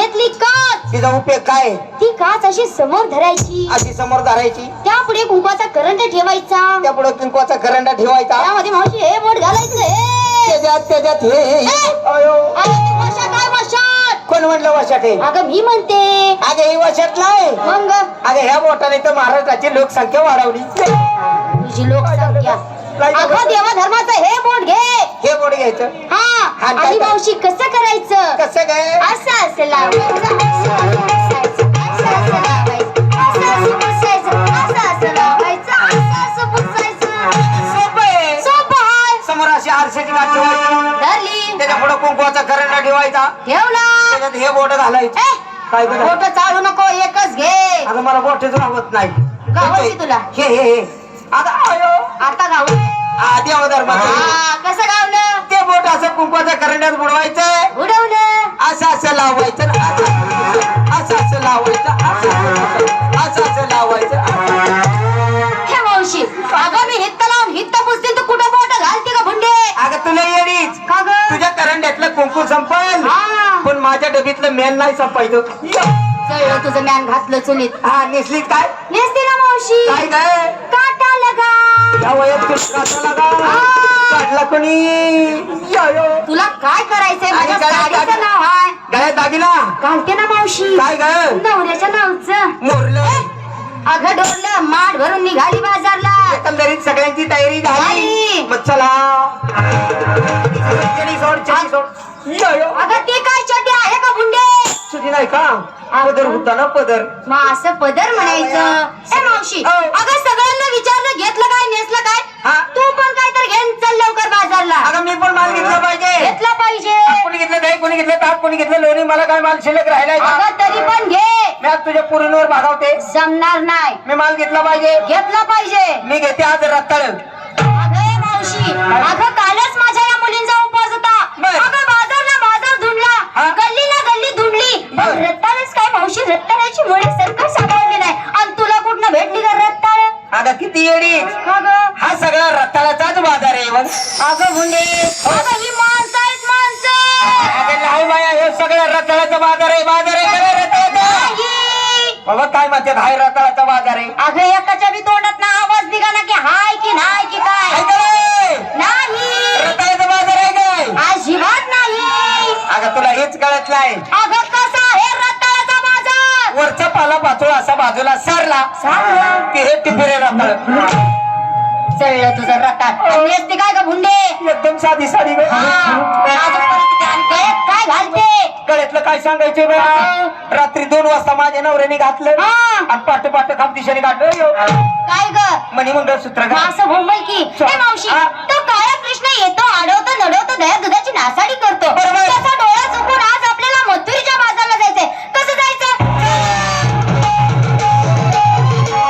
घेतली काच. तिचा उपयोग काय? आहे? ती काच अशी समोर धरायची. अशी समोर धरायची? त्यापुढे कुंकवाचा करंट ठेवायचा. त्या पुढे किंकवाचा करंडा ठेवायचा? त्यामध्ये मावशी हे बोट घालायचं. हे त्याच्यात त्याच्यात हे. अयो. अरे काय कोण म्हणलं वशात हे? अगं मी म्हणते. अगे ही वशात नाही. मग? अगे ह्या बोटाने तर महाराष्ट्राची लोकसंख्या वाढवली. तुझी लोकसंख्या. अगं देवा धर्माचं हे बोट घे. बोट घ्यायचं? हा आणि? मावशी कसं करायचं? कसं काय असं असं लावायचं असं असं पुसायचं, असं असं पुसायचं, असं असं लावायचं, असं असं पुसायचं. सोपं आहे सोपं आहे. समोर अशी आरशाची गाठ ठेवायची धरली. त्याच्या पुढे कुंकवाचा करंडा ठेवायचा. ठेवला. त्याच्यात हे बोट घालायचं. ए, काय बरं? बोटं चालू नको एकच घे. मला बोटच राहत नाही. गावाची तुला. हे हे हे. आता हा कसं माझ्या डबीतलं मेन नाही संपायचं. तुझं मॅन घातलं चुलीत. हा नेसलीत काय? नेसते ना मावशी. काय काय? काटा लगा. या वयात तुला काढला लागा. काढला कोणी. तुला काय करायचंय? माझ्या. नाव आहे गळ्यात दागिना. घालते ना मावशी. काय ग? नवऱ्याच्या नावचं. मोरलं. अगं डोरलं माठ भरून निघाली बाजारला. एकंदरीत सगळ्यांची तयारी झाली. मग चला. सोड चडी सोड. अगं ते सुधी नाही का? पदर होता ना पदर. मग असं पदर म्हणायचं? ए मावशी हो. अगं सगळ्यांना विचारलं घेतलं काय नेसलं काय? तू पण काय तर घेऊन चल लवकर बाजारला. अगं मी पण माल घेतला पाहिजे. घेतला पाहिजे. कोणी घेतलं दही कोणी घेतलं ताप कोणी घेतलं लोणी मला काय माल शिल्लक राहिलाय का? अगं तरी पण घे. मी आज तुझ्या पुरींवर भागावते. जमणार नाही. मी माल घेतला पाहिजे. घेतला पाहिजे. मी घेते आज रत्ताळ अगं ए मावशी अगं कालच अगं भुंडे अगं ही माणसं आहेत माणसं. अगं नाही बाया हे सगळं रताळाचा बाजार आहे बाजार आहे रताळाचा. बाबा काय म्हणते हाय रताळाचा बाजार आहे. अगं एकाच्या बी तोंडात ना आवाज निघाला की हाय की नाही की काय? नाही. रताळाचा बाजार आहे काय? अजिबात नाही. अगं तुला हेच कळत नाही. अगं कसा आहे रताळाचा बाजार? वरचा पाला पाचोळा असा बाजूला सारला. सांग की हे टिपिरे रताळ. चळलं तुझं रकात आणि असते काय का भुंडे एकदम साधी साधी काय घालते? गळ्यातलं काय सांगायचे बा रात्री दोन वाजता माझ्या नवऱ्याने घातलं. हा. आणि पाठ पाठ खाप दिशेने घातलं. काय ग? मणी सूत्र मग असं भोंबल की. मावशी तो काळा कृष्ण येतो अडवतो नडवतो दया दुधाची नासाडी करतो. बरोबर.